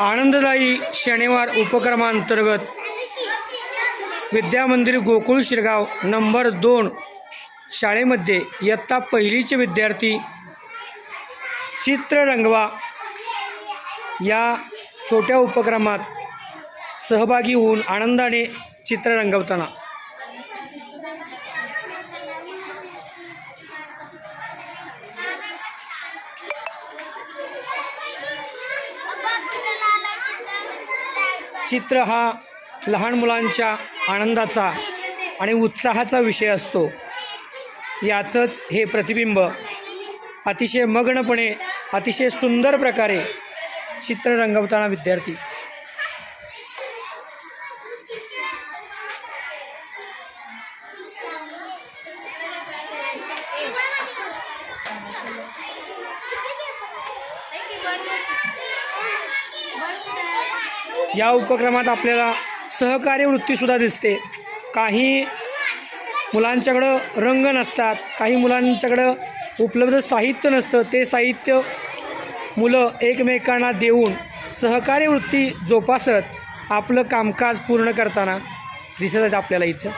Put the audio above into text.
आनंददायी शनिवार उपक्रमांतर्गत विद्यामंदिर गोकुळ शिरगाव नंबर दोन शाळेमध्ये इयत्ता पहिलीचे विद्यार्थी चित्र रंगवा या छोट्या उपक्रमात सहभागी होऊन आनंदाने चित्र रंगवताना चित्र हा लहान मुलांच्या आनंदाचा आणि उत्साहाचा विषय असतो. याचंच हे प्रतिबिंब अतिशय मग्नपणे अतिशय सुंदर प्रकारे चित्र रंगवताना विद्यार्थी. या उपक्रमात आपल्याला सहकार्य वृत्तीसुद्धा दिसते. काही मुलांच्याकडं रंग नसतात काही मुलांच्याकडं उपलब्ध साहित्य नसतं. ते साहित्य मुलं एकमेकांना देऊन सहकार्य वृत्ती जोपासत आपलं कामकाज पूर्ण करताना दिसत आहेत आपल्याला इथं.